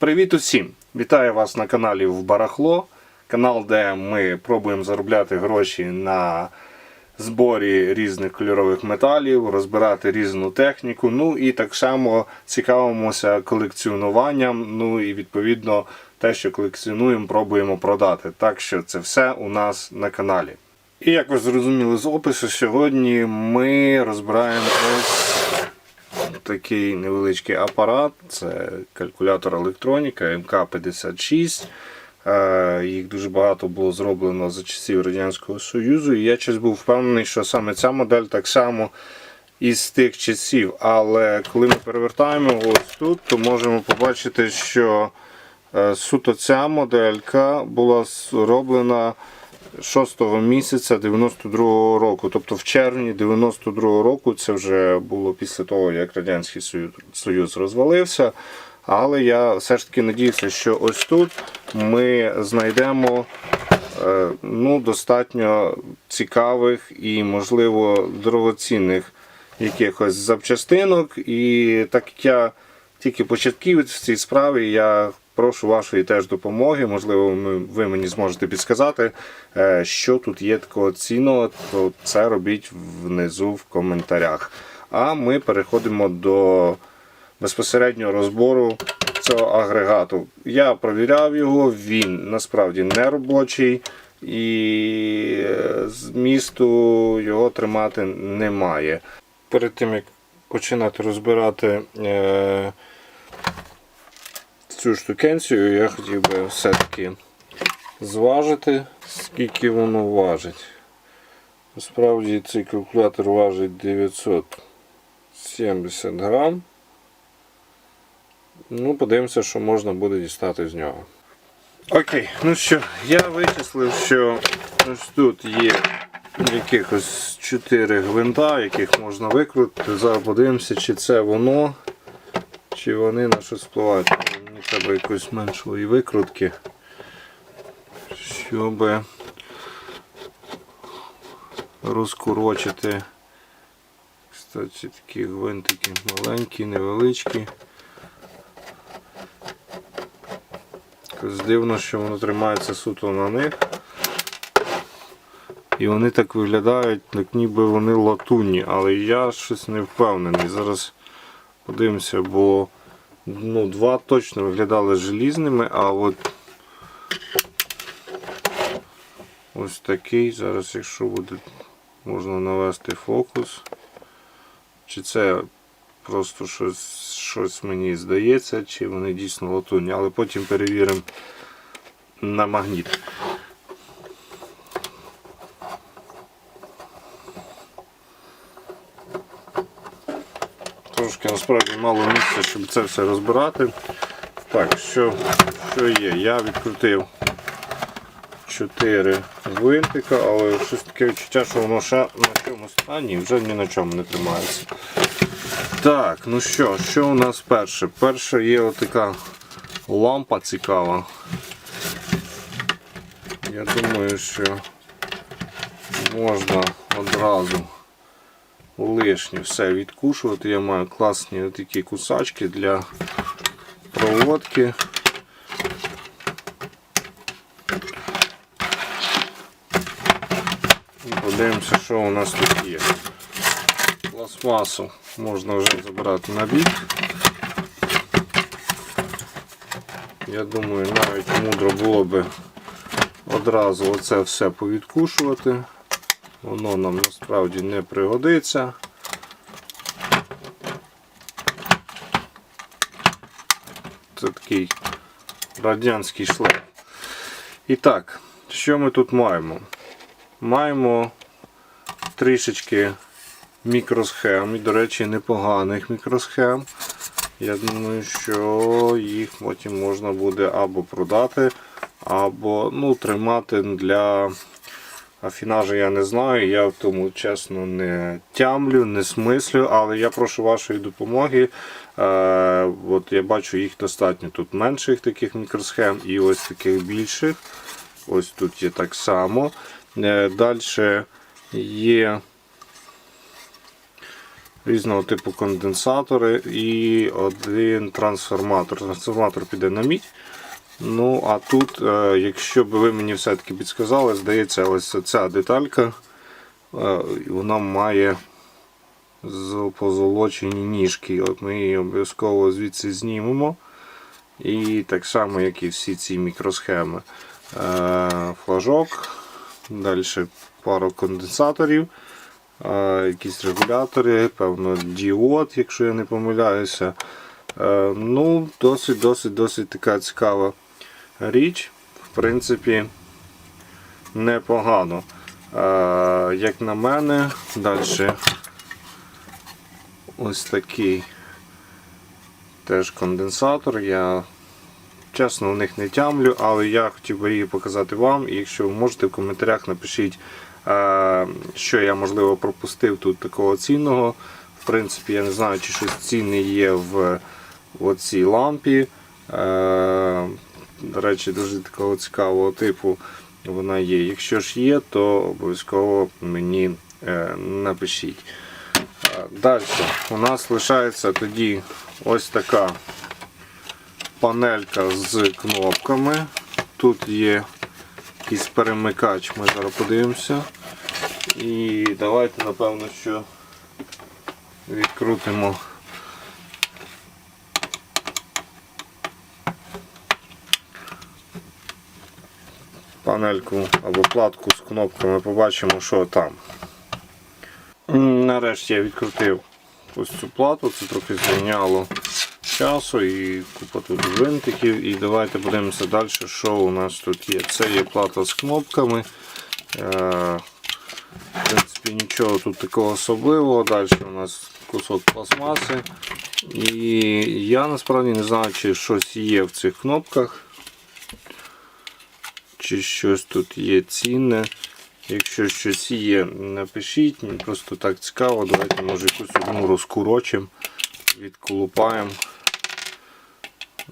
Привіт усім! Вітаю вас на каналі в Барахло. Канал, де ми пробуємо заробляти гроші на зборі різних кольорових металів, розбирати різну техніку. Ну і так само цікавимося колекціонуванням. Ну і відповідно те, що колекціонуємо, пробуємо продати. Так що це все у нас на каналі. І як ви зрозуміли з опису, сьогодні ми розбираємо ось такий невеличкий апарат. Це калькулятор електроніка МК-56. Е, Їх дуже багато було зроблено за часів Радянського Союзу. І я щось був впевнений, що саме ця модель так само із тих часів. Але коли ми перевертаємо ось тут, то можемо побачити, що е, суто ця моделька була зроблена 6 місяця 92-го року. Тобто в червні 92-го року це вже було після того, як Радянський Союз, розвалився. Але я все ж таки надіюся, що ось тут ми знайдемо е, ну, достатньо цікавих і, можливо, дорогоцінних якихось запчастинок. І так як я тільки початківець в цій справі, я прошу вашої теж допомоги. Можливо, ви мені зможете підсказати, е, що тут є такого цінного, то це робіть внизу в коментарях. А ми переходимо до безпосереднього розбору цього агрегату. Я провіряв його, він насправді не робочий і е, змісту його тримати немає. Перед тим як починати розбирати е, цю штукенцію, я хотів би все-таки зважити, скільки воно важить. Насправді цей калькулятор важить 970 грам. Ну, подивимося, що можна буде дістати з нього. Окей, ну що, я вичислив, що ось тут є якихось 4 гвинта, яких можна викрутити. Зараз подивимося, чи це воно, чи вони на щось впливають. Треба якоїсь меншої викрутки, щоб розкурочити. Кстати, такі гвинтики маленькі, невеличкі. Дивно, що воно тримається суто на них. І вони так виглядають, як ніби вони латунні, але я щось не впевнений. Зараз подивимося, бо ну, два точно виглядали желізними, а от ось такий. Зараз, якщо буде, можна навести фокус. Чи це просто щось, щось мені здається, чи вони дійсно латунні, але потім перевіримо на магніт. Трошки насправді мало місця, щоб це все розбирати. Так, що, що є? Я відкрутив 4 гвинтика, але щось таке відчуття, що воно ще на чомусь. А ні, вже ні на чому не тримається. Так, ну що, що у нас перше? Перше є отака лампа цікава. Я думаю, що можна одразу лишнє все відкушувати. Я маю класні такі кусачки для проводки. Подивимося, що у нас тут є. Пластмасу можна вже забирати на бік. Я думаю, навіть мудро було би одразу оце все повідкушувати. Воно нам насправді не пригодиться. Це такий радянський шлем. І так, що ми тут маємо? Маємо трішечки мікросхем, і, до речі, непоганих мікросхем. Я думаю, що їх потім можна буде або продати, або ну, тримати для афінажу я не знаю. Я в тому чесно не тямлю, не смислю, але я прошу вашої допомоги. Е, от Я бачу їх достатньо. Тут менших таких мікросхем і ось таких більших. Ось тут є так само. Далі є різного типу конденсатори і один трансформатор. Трансформатор піде на мідь. Ну, а тут, е, якщо б ви мені все-таки підсказали, здається, ось ця деталька, е, вона має позолочені ніжки. От ми її обов'язково звідси знімемо. І так само, як і всі ці мікросхеми. Е, Флажок, далі пару конденсаторів, якісь регулятори, певно, діод, якщо я не помиляюся. Ну, досить, досить, досить така цікава річ. В принципі, непогано. Е, Як на мене, далі ось такий теж конденсатор. Я чесно в них не тямлю, але я хотів би її показати вам. І якщо ви можете в коментарях напишіть, е, що я можливо пропустив тут такого цінного. В принципі, я не знаю, чи щось цінне є в оцій лампі. До речі, дуже такого цікавого типу вона є. Якщо ж є, то обов'язково мені е, напишіть. Далі у нас лишається тоді ось така панелька з кнопками. Тут є якийсь перемикач, ми зараз подивимося. І давайте, напевно, що відкрутимо. Панельку або платку з кнопками, побачимо, що там. Нарешті я відкрутив ось цю плату, це трохи звільняло часу і купа тут гвинтиків. І давайте подивимося далі, що у нас тут є. Це є плата з кнопками. Е, В принципі, нічого тут такого особливого. Далі у нас кусок пластмаси. І я насправді не знаю, чи щось є в цих кнопках, чи щось тут є цінне. Якщо щось є, напишіть, мені просто так цікаво. Давайте може якусь одну розкурочимо, відколупаємо.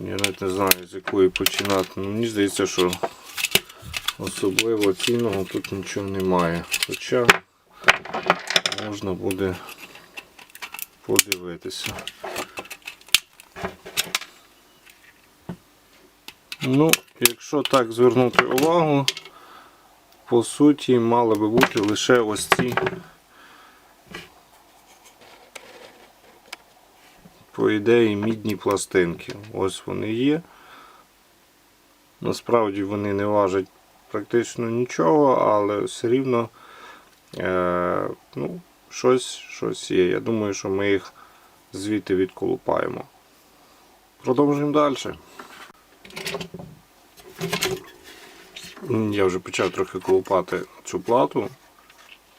Я навіть не знаю з якої починати. Ну, мені здається, що особливо цінного тут нічого немає. Хоча можна буде подивитися. Ну, якщо так звернути увагу, по суті, мали би бути лише ось ці, по ідеї, мідні пластинки. Ось вони є. Насправді вони не важать практично нічого, але все рівно е, ну, щось, щось є. Я думаю, що ми їх звідти відколупаємо. Продовжуємо далі. Я вже почав трохи колупати цю плату.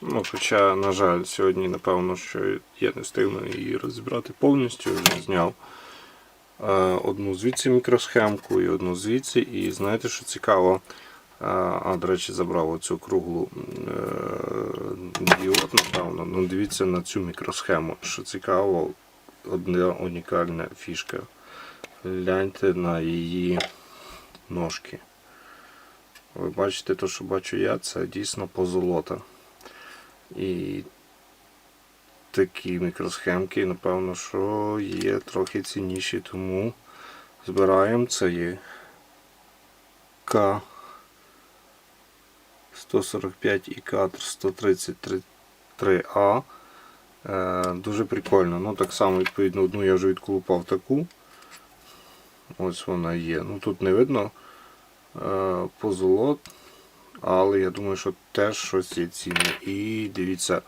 Ну, Хоча, на жаль, сьогодні, напевно, що я не встигну її розібрати повністю, вже зняв е, одну звідси мікросхемку і одну звідси. І знаєте, що цікаво? Е, А, до речі, забрав оцю круглу е, діод, напевно. Ну, дивіться на цю мікросхему. Що цікаво, одна унікальна фішка. Гляньте на її ножки. Ви бачите, те, що бачу я, це дійсно позолота. І такі мікросхемки, напевно, що є трохи цінніші, тому збираємо це є К 145 і К 133А. Е, Дуже прикольно. Ну так само, відповідно, одну я вже відколупав таку. Ось вона є. Ну тут не видно позолот, але я думаю, що теж щось є цінне. І дивіться,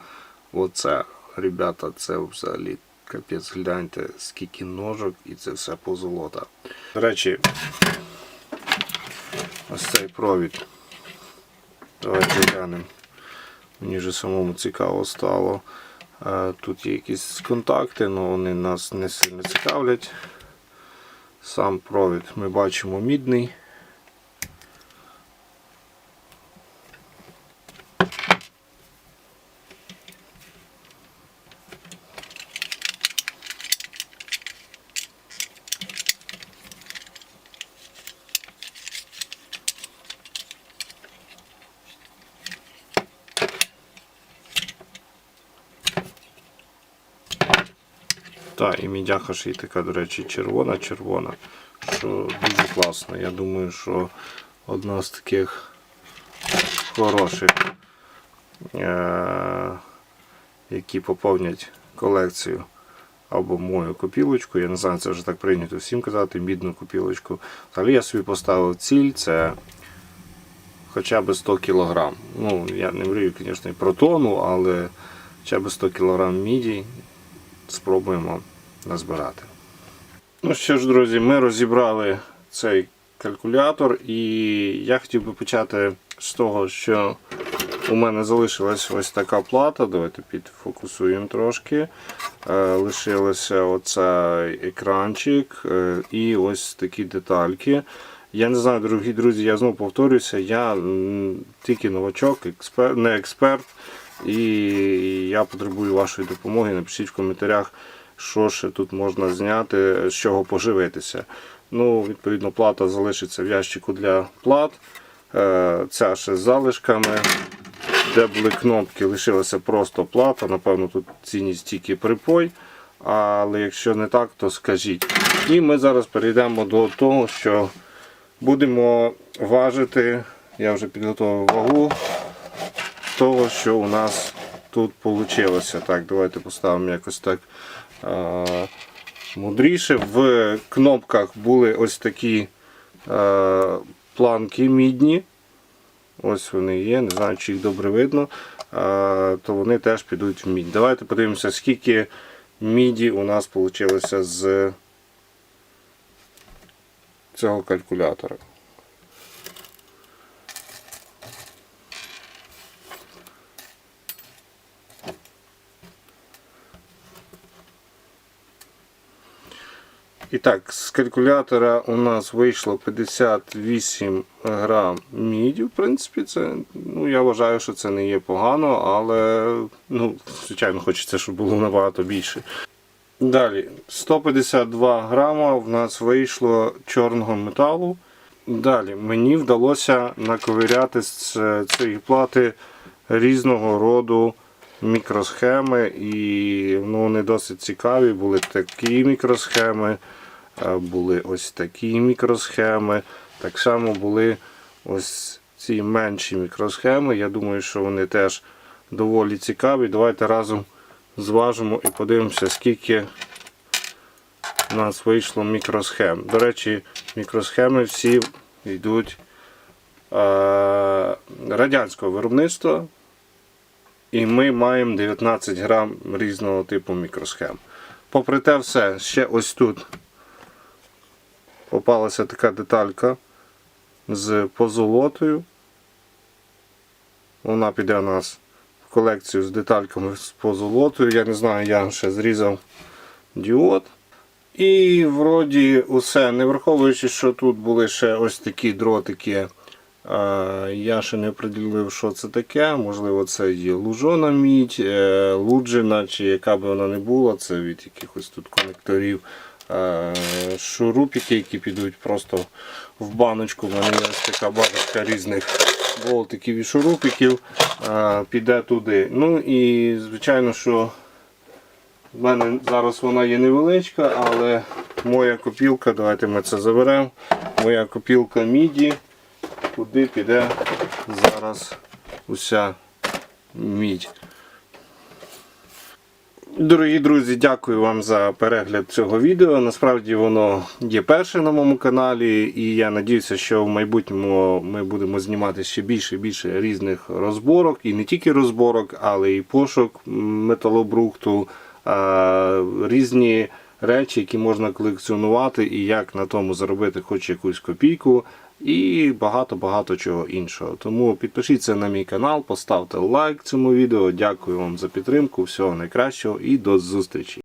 оце, ребята, це взагалі капець, гляньте, скільки ножок і це все позолота. До речі, ось цей провід. Давайте глянемо. Мені вже самому цікаво стало. Е, Тут є якісь контакти, але вони нас не сильно цікавлять. Сам провід ми бачимо мідний. Так, і мідяха ще й така, до речі, червона-червона. Що дуже класно. Я думаю, що одна з таких хороших, е- які поповнять колекцію або мою копілочку. Я не знаю, це вже так прийнято всім казати, мідну копілочку. Але я собі поставив ціль, це хоча б 100 кг. Ну, я не мрію, звісно, і про тонну, але хоча б 100 кг міді спробуємо назбирати. Ну що ж, друзі, ми розібрали цей калькулятор, і я хотів би почати з того, що у мене залишилась ось така плата. Давайте підфокусуємо трошки. Е, Лишилося оцей екранчик е, і ось такі детальки. Я не знаю, дорогі друзі, я знову повторюся, я тільки новачок, експер, не експерт, і я потребую вашої допомоги. Напишіть в коментарях, що ще тут можна зняти, з чого поживитися. Ну, відповідно, плата залишиться в ящику для плат. Е, Ця ще з залишками. Де були кнопки, лишилася просто плата. Напевно, тут цінність тільки припой. Але якщо не так, то скажіть. І ми зараз перейдемо до того, що будемо важити. Я вже підготував вагу того, що у нас тут вийшло. Так, давайте поставимо якось так е, мудріше. В кнопках були ось такі е, планки мідні. Ось вони є, не знаю, чи їх добре видно, то вони теж підуть в мідь. Давайте подивимося, скільки міді у нас вийшло з цього калькулятора. Так, з калькулятора у нас вийшло 58 грам міді. В принципі, це, ну, я вважаю, що це не є погано, але ну, звичайно хочеться, щоб було набагато більше. Далі, 152 грама в нас вийшло чорного металу. Далі мені вдалося наковиряти з цієї плати різного роду мікросхеми, і ну, вони досить цікаві. Були такі мікросхеми, е, були ось такі мікросхеми. Так само були ось ці менші мікросхеми. Я думаю, що вони теж доволі цікаві. Давайте разом зважимо і подивимося, скільки у нас вийшло мікросхем. До речі, мікросхеми всі йдуть радянського виробництва. І ми маємо 19 грам різного типу мікросхем. Попри те все, ще ось тут попалася така деталька з позолотою. Вона піде у нас в колекцію з детальками з позолотою. Я не знаю, я ще зрізав діод. І вроді усе, не враховуючи, що тут були ще ось такі дротики. Е, Я ще не приділив, що це таке. Можливо, це є лужона мідь, е, луджина, чи яка б вона не була, це від якихось тут конекторів. Е, Шурупики, які підуть просто в баночку. У мене є така баночка різних болтиків і шурупиків. е, Піде туди. Ну і звичайно, що в мене зараз вона є невеличка, але моя копілка, давайте ми це заберемо. Моя копілка міді куди піде зараз уся мідь. Дорогі друзі, дякую вам за перегляд цього відео. Насправді воно є перше на моєму каналі, і я надіюся, що в майбутньому ми будемо знімати ще більше і більше різних розборок, і не тільки розборок, але і пошук металобрухту, різні речі, які можна колекціонувати, і як на тому заробити хоч якусь копійку. І багато-багато чого іншого. Тому підпишіться на мій канал, поставте лайк цьому відео. Дякую вам за підтримку. Всього найкращого і до зустрічі!